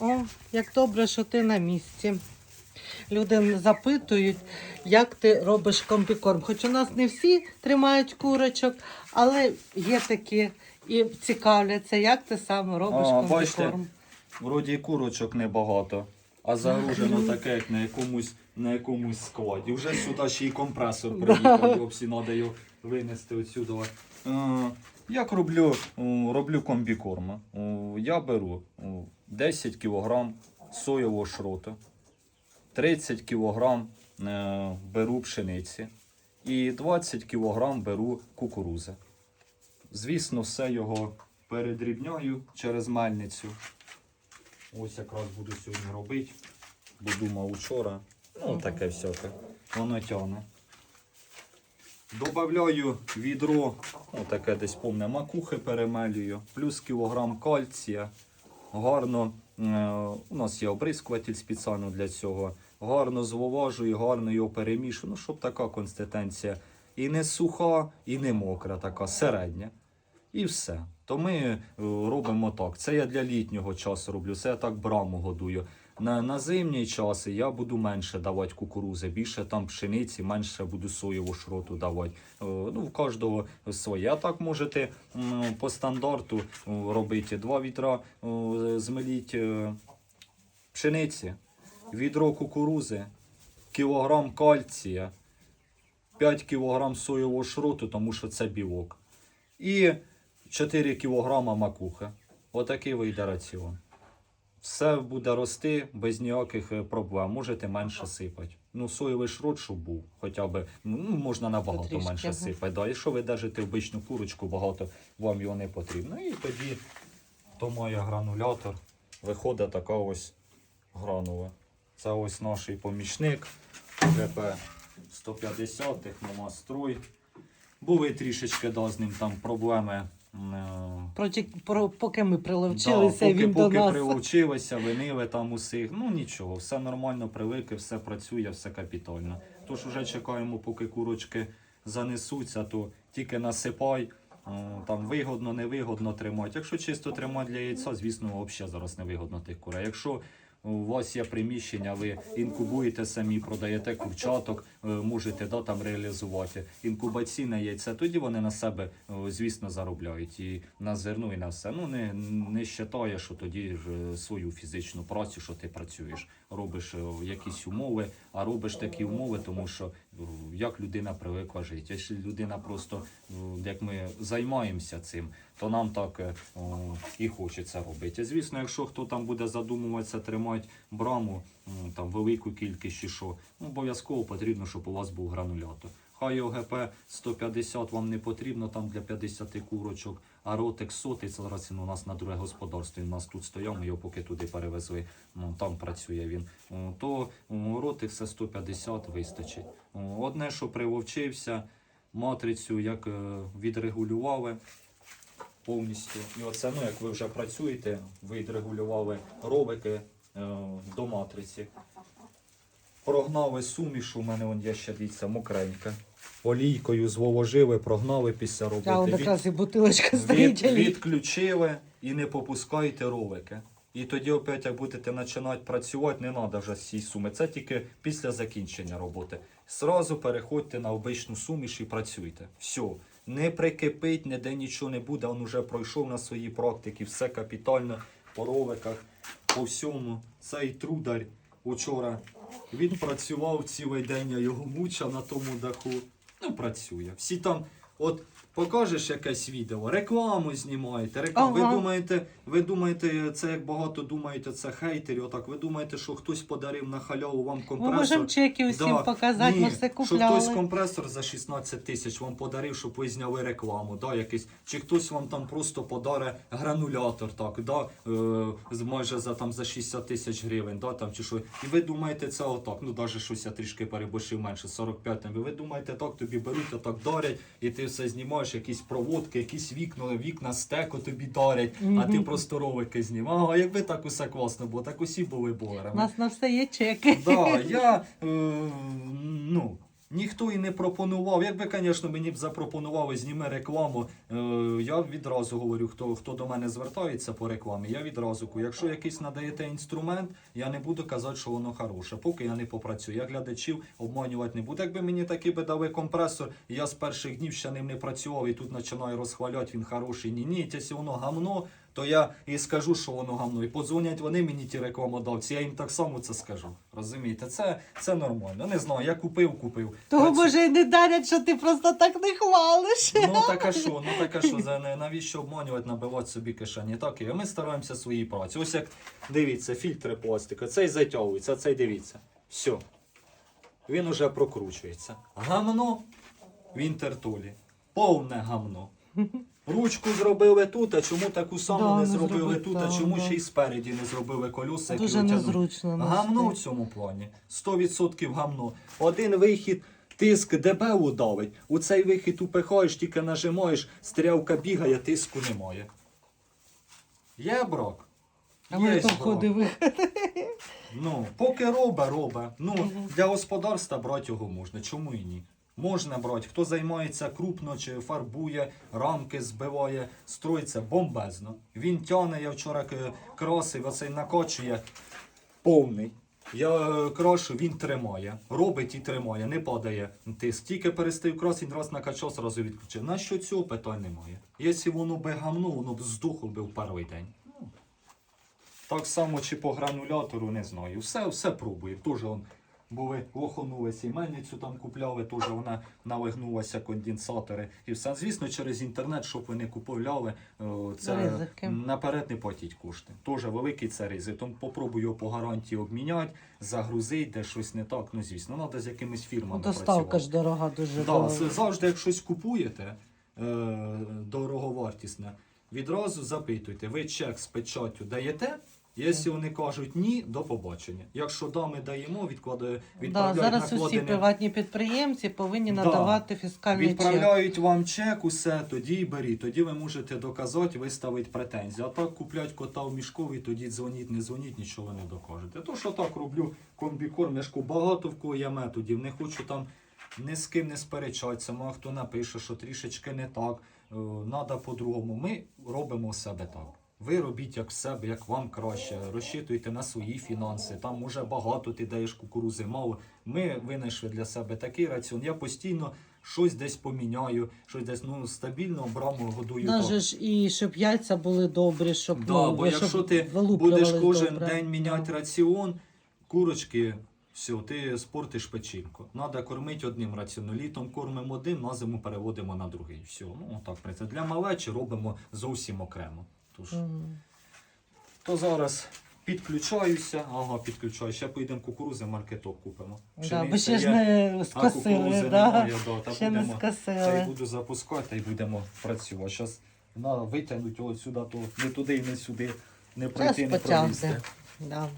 О, як добре, що ти на місці. Люди запитують, як ти робиш комбікорм. Хоч у нас не всі тримають курочок, але є такі і цікавляться, як ти саме робиш А, бачите. Вроді і курочок небагато, а загружено таке, як на якомусь, на якомусь складі. Вже сюди ще й компресор приїхав, його всі треба його винести отсюди. Е, Як роблю, роблю комбікорм? Я беру 10 кг соєвого шроту, 30 кг е, беру пшениці і 20 кг беру кукурузи. Звісно, все його передрібняю через мельницю. Ось якраз буду сьогодні робити, бо думав учора. Ну, таке всяке. Воно тягне. Добавляю відро, ну таке десь повне макухи перемелюю, плюс кілограм кальція. Гарно, е, у нас є обрискуватель спеціально для цього. Гарно зволожую, гарно його перемішую, ну, щоб така консистенція і не суха, і не мокра, така середня. І все. То ми е, робимо так. Це я для літнього часу роблю, це я так браму годую. На, на зимні часи я буду менше давати кукурузи, більше там пшениці, менше буду соєву шроту давати. Е, Ну, в кожного своє. А так можете по стандарту е, робити два вітра, змеліть пшениці, відро кукурузи, кілограм кальція, 5 кілограм соєвого шроту, тому що це білок. І 4 кілограма макухи. Отакий вийде раціон. Все буде рости без ніяких е, проблем. Можете менше сипати. Ну, соєвий шрот, щоб був, хоча б ну, можна набагато Потрішки, менше ага. сипати. Да. Якщо ви держите обичну курочку, багато вам його не потрібно. І тоді то має гранулятор. Виходить така ось гранула. Це ось наш помічник ГП 150 техномастрой. Були трішечки да, з ним там проблеми. Е, Проти, про, поки ми Да, поки, він поки до нас. прилучилися, винили там усіх. Ну нічого, все нормально, привики, все працює, все капітально. Тож вже чекаємо, поки курочки занесуться, то тільки насипай. Там вигодно, невигодно тримати. Якщо чисто тримати для яйця, звісно, взагалі зараз невигодно тих курей. Якщо у вас є приміщення, ви інкубуєте самі, продаєте курчаток, е, можете да, там реалізувати інкубаційне яйце, тоді вони на себе, е, звісно, заробляють і на зерно, і на все. Ну не, не вважає, що тоді ж е, свою фізичну працю, що ти працюєш, робиш якісь умови, а робиш такі умови, тому що як людина привикла жити. Якщо людина просто е, як ми займаємося цим, то нам так е, і хочеться робити. Звісно, якщо хто там буде задумуватися, тримати браму, там велику кількість чи що, ну, обов'язково потрібно, щоб у вас був гранулятор. Хай ОГП 150 вам не потрібно там для 50 курочок, а ротик сотий, це зараз він у нас на друге господарство. Він у нас тут стояв, ми його поки туди перевезли, ну, там працює він. То ротик все 150 вистачить. Одне, що привовчився, матрицю як е, відрегулювали повністю. І оце, ну, як ви вже працюєте, відрегулювали ровики е, до матриці. Прогнали суміш, у мене вон є ще дивіться, мокренька. Олійкою зволожили, прогнали після роботи. А, якраз і бутилочка стоїть. а він- відключили і не попускайте ролики. І тоді опять, як будете починати працювати, не треба вже з цієї суми. Це тільки після закінчення роботи. Сразу переходьте на обичну суміш і працюйте. Все. Не прикипить, ніде нічого не буде. Він вже пройшов на свої практики, все капітально по роликах, по всьому. Цей трударь учора він працював цілий день, я його муча на тому даху. Ну, працює. Всі там, от покажеш якесь відео, рекламу знімаєте. Рекламу. Ага. Ви думаєте, ви думаєте, це як багато думаєте, це хейтери. Отак, ви думаєте, що хтось подарив на халяву вам Ми компресор. можемо чеки усім Да. показати, Ні, ми все Що хтось компресор за 16 тисяч вам подарив, щоб ви зняли рекламу, да, якийсь. Чи хтось вам там просто подарить гранулятор, так, да, е, майже за, там, за 60 тисяч гривень, да, там, чи що. І ви думаєте, це отак, ну навіть щось я трішки переборщив менше, 45 там. І ви думаєте, так тобі беруть, отак дарять, і ти все знімаєш, якісь проводки, якісь вікна, вікна стеко тобі дарять, а ти просто ролики знімав. А якби так усе класно було, так усі були У нас на все є чеки. Да, я е, ну, Ніхто і не пропонував. Якби, звісно, мені б запропонували зніми рекламу. Е, я відразу говорю, хто, хто до мене звертається по рекламі, я відразу кажу, якщо якийсь надаєте інструмент, я не буду казати, що воно хороше, поки я не попрацюю. Я глядачів обманювати не буду. Якби мені такий би дали компресор, я з перших днів ще ним не працював і тут починаю розхваляти, він хороший. Ні, ні, якщо воно гамно, то я і скажу, що воно гамно. І подзвонять вони мені, ті рекламодавці, я їм так само це скажу. Розумієте, це, це нормально. Не знаю, я купив, купив. Того Працю- може й не дарять, що ти просто так не хвалиш. Ну так а що, ну так а що, за не- навіщо обманювати, набивати собі кишені? Так, і ми стараємося свої праці. Ось як дивіться, фільтри пластика, цей затягується, а цей дивіться. Все. Він уже прокручується. Гамно в інтертулі. Повне гамно. Ручку зробили тут, а чому таку саму Да, не не зробили зробили тут, а чому да. ще й спереді не зробили колеса, які Дуже незручно. Гамно в цьому плані. 100% гамно. Один вихід, тиск дебелу давить. У цей вихід упихаєш, тільки нажимаєш, стрілка бігає, тиску немає. Є брак? А ми Є то брак. входи Ну, поки робе, робе. Ну, для господарства брати його можна. Чому і ні? Можна брати. Хто займається крупно чи фарбує, рамки збиває, строїться бомбезно. Він тяне, я вчора красив, оцей накочує повний. Я е, крашу, він тримає. Робить і тримає, не падає тиск. Тільки перестив крас, він раз накачав, зразу відключив. На що цього питань немає. Якщо воно би гамно, воно б здухло би в перший день. Ну, так само чи по гранулятору, не знаю. Все, все пробую. Он були лоханули сімейницю там купляли, теж вона налегнулася конденсатори і все. Звісно, через інтернет, щоб ви не купували, е, це Ризики. наперед не платіть кошти. Теж великий це ризик. Тому попробую його по гарантії обміняти, загрузити, де щось не так. Ну звісно, треба з якимись фірмами Доставка працювати. ж дорога дуже. Да, бо- завжди, як щось купуєте е, дороговартісне, відразу запитуйте, ви чек з печаттю даєте? Якщо вони кажуть ні, до побачення. Якщо да, ми даємо, відкладає, Да, відправляють зараз усі приватні підприємці повинні Да. надавати фіскальний чек. відправляють вам чек, усе, тоді й беріть. Тоді ви можете доказати, виставити претензії. А так куплять кота в мішкові, тоді дзвоніть, не дзвоніть, нічого не докажете. То, що так роблю комбікорм, я ж кажу, багато в кого є методів, не хочу там ні з ким не сперечатися, мало хто напише, що трішечки не так, треба по-другому. Ми робимо в себе так. Ви робіть як в себе, як вам краще, розчитуйте на свої фінанси. Там може багато ти даєш кукурузи, мало. Ми винайшли для себе такий раціон. Я постійно щось десь поміняю, щось десь ну стабільно браму годую. Даже ж і щоб яйця були добрі, щоб Да, ну, бо щоб якщо ти будеш кожен добре. день міняти раціон, курочки, все, ти спортиш печінку. Треба кормити одним раціоном. Літом кормимо один, на зиму переводимо на другий. Все, ну так. Для малечі робимо зовсім окремо. Тож, Мгм. то зараз підключаюся, ага, підключаюся. Ще поїдемо кукурузи, маркеток купимо. Да, бо ще ж не скосили, да? немає, да, та ще не скосили. Це й буду запускати, і будемо працювати. Зараз витягнуть його сюди, то не туди і не сюди, не Час пройти, не потягне. пролізти. Да.